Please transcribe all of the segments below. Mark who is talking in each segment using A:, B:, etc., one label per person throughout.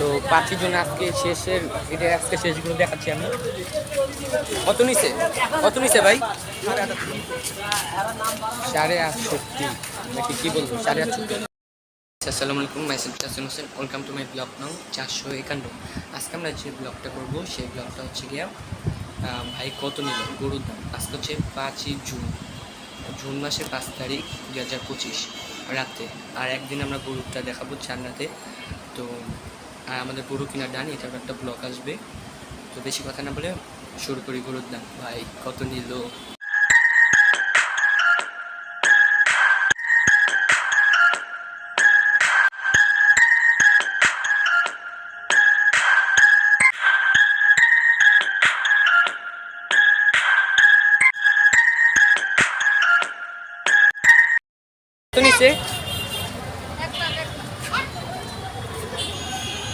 A: তো পাঁচই জন্য আজকে শেষের, এটা আজকে শেষগুলো দেখাচ্ছি আমি কত নিছে? কত নিছে ভাই? সাড়ে আটষট্টি। নাকি কি বলব? সাড়ে আটষট্টি। আসসালামু আলাইকুম মাইসেল চাসিন Hossain. Welcome to my blog now চারশো একান্ন। আজকে আমরা যে ব্লগটা করব, সেই ব্লগটা হচ্ছে গিয়া ভাই কত নিল? গরুর দাম। আজকে হচ্ছে পাঁচই জুন। জুন মাসের পাঁচ তারিখ দু হাজার পঁচিশ রাতে। আর একদিন আমরা গরুরটা দেখাবো চান্নাতে। তো আর আমাদের গরু কিনার ডান এটার একটা ব্লগ আসবে। তো বেশি কথা না বলে শুরু করি গরুর দাম ভাই, কত নিল? কত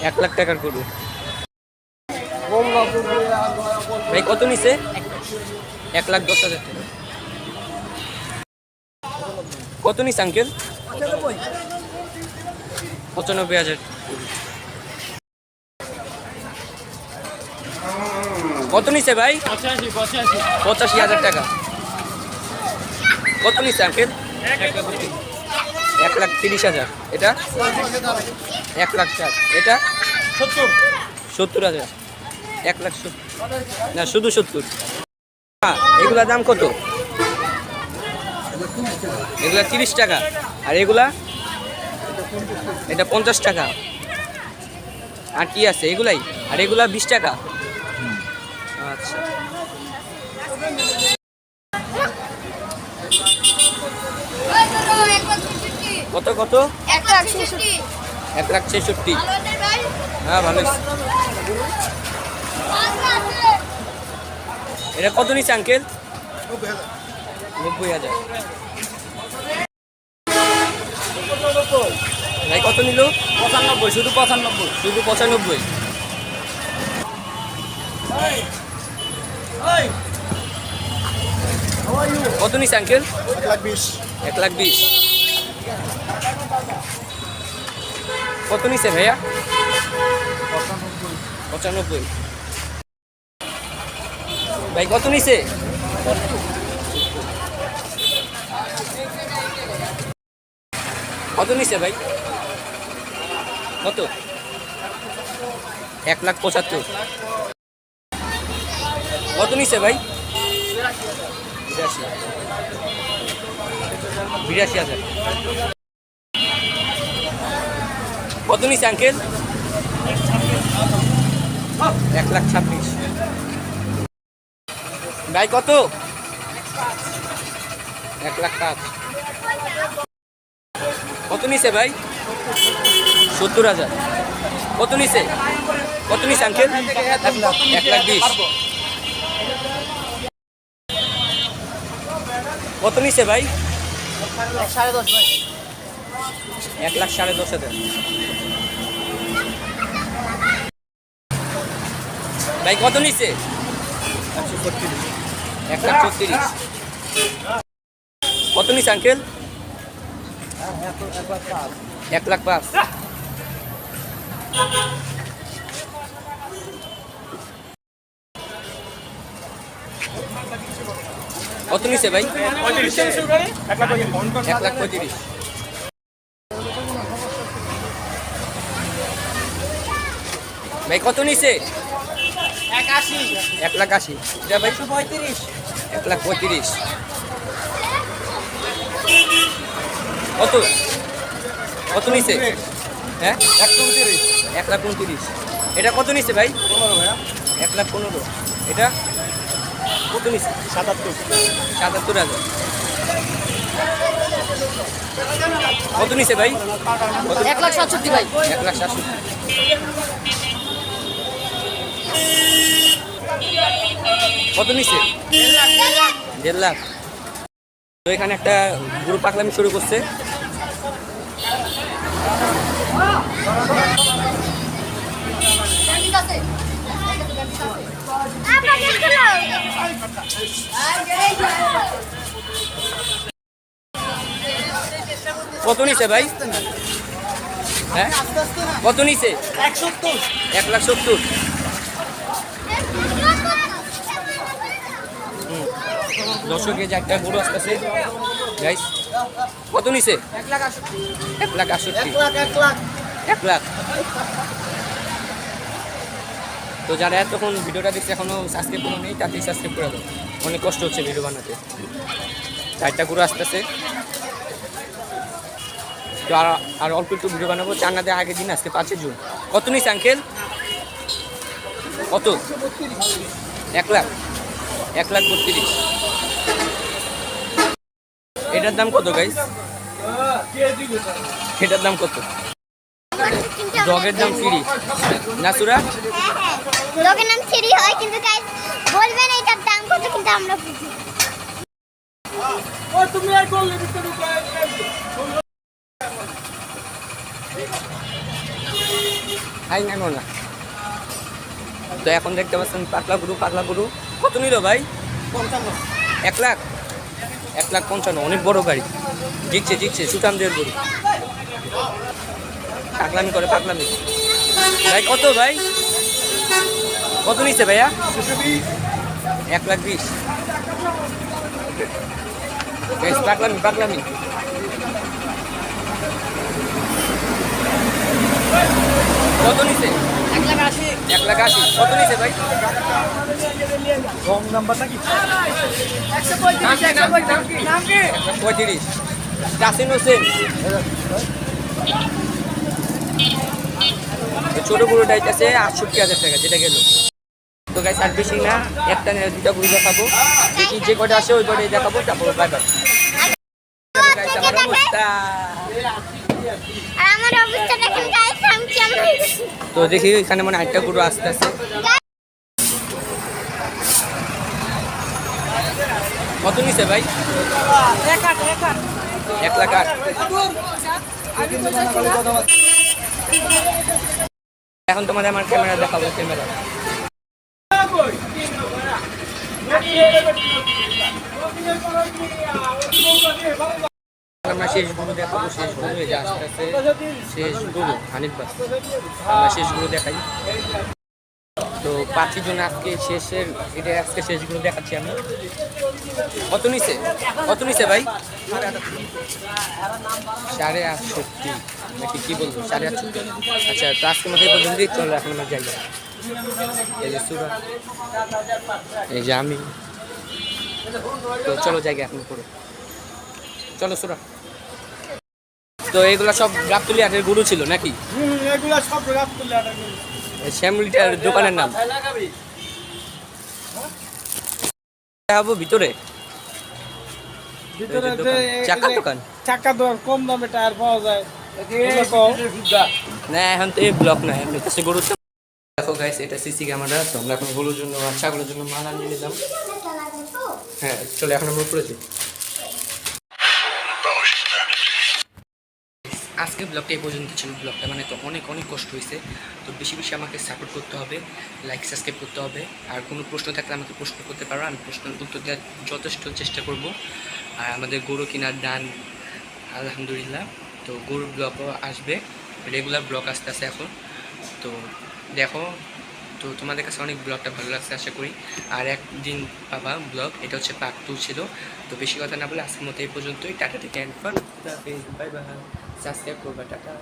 A: এক লাখ টাকার গরু। ভাই, কত নিছে? এক লাখ দশ হাজার টাকা। কত নিছে, আঙ্কেল? পঁচানব্বই হাজার। কত নিছে ভাই?
B: পঁচাশি
A: হাজার টাকা। কত নিচ্ছে আঙ্কেল? এক লাখ তিরিশ হাজার। এটা? এক লাখ চার এটা?
B: সত্তর।
A: সত্তর হাজার। এক লাখ সত্তর। না শুধু সত্তর। হ্যাঁ এগুলা দাম কত? এগুলা তিরিশ টাকা। আর এগুলা? এটা পঞ্চাশ টাকা। আর কি আছে? এগুলাই? আর এগুলা বিশ টাকা। আচ্ছা। কত কত? এক লাখ ছেষট্টি। হ্যাঁ ভালো এটা কত নিচ্ছে আঙ্কেল? নব্বই হাজার। ভাই কত নিল?
B: পঁচানব্বই শুধু পঁচানব্বই।
A: শুধু পঁচানব্বই। কত নিচ্ছে আঙ্কেল?
B: এক লাখ বিশ।
A: এক লাখ বিশ। কত নিচ্ছে ভাইয়া? পঁচানব্বই। ভাই কত নিছে? কত নিছে ভাই? কত? এক লাখ পঁচাত্তর। কত নিছে ভাই? বিরাশি। বিরাশি হাজার। কত নিছে আঙ্কেল এক লাখ ছাব্বিশ। ভাই, কত? এক লাখ পাঁচ। কত নিছে ভাই? সত্তর হাজার। কত নিছে? কত নিছে আঙ্কেল এক লাখ বিশ। কত নিছে ভাই?
B: সাড়ে দশ
A: এক লাখ সাড়ে দশ হাজার। ভাই কত নিচ্ছে এক লাখ ছত্রিশ। কত নিচ্ছে আঙ্কেল? এক লাখ পাঁচ। কত নিচ্ছে ভাই? এক লাখ পঁয়ত্রিশ। ভাই কত নিছে?
B: এক আশি
A: এক লাখ আশি। এটা ভাই
B: পঁয়ত্রিশ।
A: এক লাখ পঁয়ত্রিশ। কত? কত নিছে? হ্যাঁ?
B: একশো উনত্রিশ
A: এক লাখ উনত্রিশ। এটা কত নিছে ভাই?
B: পনেরো ভাইয়া।
A: এক লাখ পনেরো। এটা কত নিছে?
B: সাতাত্তর।
A: সাতাত্তর হাজার। কত নিছে ভাই?
C: এক লাখ সাতষট্টি ভাই।
A: এক লাখ সাতষট্টি। কত নিছে? দেড় লাখ। তো এখানে একটা গ্রুপ পাকলামি শুরু করছে। কত নিছে ভাই? হ্যাঁ? কত নিছে?
B: এক সত্তর।
A: এক লাখ সত্তর। দর্শক এই যে একটা গরু আসতেছে গাইস কত নিছে?
B: এক লাখ আটষট্টি।
A: এক লাখ আটষট্টি
B: এক লাখ।
A: তো যারা এতক্ষণ ভিডিওটা দেখছে এখনও সাবস্ক্রাইব করে নেই তাতেই সাবস্ক্রাইব করে দেবো অনেক কষ্ট হচ্ছে ভিডিও বানাতে। চারটা গরু আসতেছে। তো আর আর অল্প একটু ভিডিও বানাবো। চান্নাদের আগের দিন আজকে পাঁচই জুন। কত নিস আঙ্কেল কত? এক লাখ। এক লাখ বত্রিশ। এটার দাম কত গাইস এটার দাম কত? ডগের দাম ফ্রি নাসুরা?
C: লোকের নাম সিঁড়ি হয় কিন্তু গাইস বলবেন এটার দাম কত কিন্তু আমরা বুঝি
A: হাই নেমো না তো এখন দেখতে পাচ্ছেন পাতলা গুরু পাতলা গরু। কত নিল ভাই?
B: পঞ্চান্ন
A: এক লাখ। এক লাখ পঞ্চান্ন, অনেক বড় গাড়ি। জিতছে জিতছে সুঠামদের গরু। পাগলামি করে, পাগলামি। ভাই, কত ভাই? কত নিচ্ছে ভাইয়া? এক লাখ বিশ, পাগলামি পাগলামি। কত নিচ্ছে?
B: এক লাখ আশি।
A: কত নিচ্ছে ভাই?
B: রং নাম্বার নাকি? পঁয়ত্রিশ একশো পঁয়ত্রিশ। নাম কি
A: জাসিন হোসেন ছোট গরুটা আছে আটষট্টি হাজার টাকা যেটা গেল। তো গাছ আর বেশি না একটা না দুটা গরু দেখাবো। দেখি যে কটা আসে ওই কটাই দেখাবো তারপর বাই বাই আমার অবস্থা।
C: আর আমার অবস্থা
A: তো দেখি এখানে মানে আটটা গুরু আস্তে আস্তে কত নিছে ভাই?
B: এক
A: লাখ আট। এখন তোমাদের আমার ক্যামেরা দেখাবো, ক্যামেরা। আমরা শেষ গুরু দেখাবো, শেষ গুরু এই যে আস্তে আস্তে শেষ গুরু, হানিফ বাস। আমরা শেষ গুরু দেখাই। তো পাঁচই জন আজকে শেষের, এটা আজকে শেষ গুরু দেখাচ্ছি আমি কত নিছে? কত নিছে ভাই? সাড়ে আটষট্টি। নাকি কি বলব? সাড়ে আটষট্টি। আচ্ছা তো আজকে মধ্যে পর্যন্ত চলো এখন আমার যাই। এই যে সুরা, এই যে আমি। তো চলো জায়গা এখন করে চলো সুরা। তো এগুলো সব গাবতুলি আটের গরু ছিল নাকি?
B: সব
A: শ্যামলিটার দোকানের নাম। দেখাবো ভিতরে?
B: ভিতরে
A: এই দোকান,
B: চাকা দোকান। কম দামে টায়ার পাওয়া যায়।
A: না এখন তো এই ব্লক না এমনি কাছে গরু দেখো গাইস এটা সিসি ক্যামেরা তো আমরা এখন গরুর জন্য আর ছাগলের জন্য মাল আনিয়ে নিলাম। হ্যাঁ চলে এখন আমরা উপরে যাই। আজকের ব্লগটা এই পর্যন্ত ছিল। ব্লগটা মানে তো অনেক অনেক কষ্ট হয়েছে তো বেশি বেশি আমাকে সাপোর্ট করতে হবে লাইক সাবস্ক্রাইব করতে হবে। আর কোনো প্রশ্ন থাকলে আমাকে প্রশ্ন করতে পারো। আমি প্রশ্নের উত্তর দেওয়ার যথেষ্ট চেষ্টা করব। আর আমাদের গরু কেনার দান, আলহামদুলিল্লাহ। তো গরুর ব্লগও আসবে। রেগুলার ব্লগ আসতে আসে এখন। তো দেখো, তো তোমাদের কাছে অনেক ব্লগটা ভালো লাগছে, আশা করি। আর একদিন পাবা ব্লগ এটা হচ্ছে পার্ট টু ছিল। তো বেশি কথা না বলে আজকের মতো এই পর্যন্তই। টাটা থেকে বাই বাই সাবস্ক্রাইব করবা। টাটা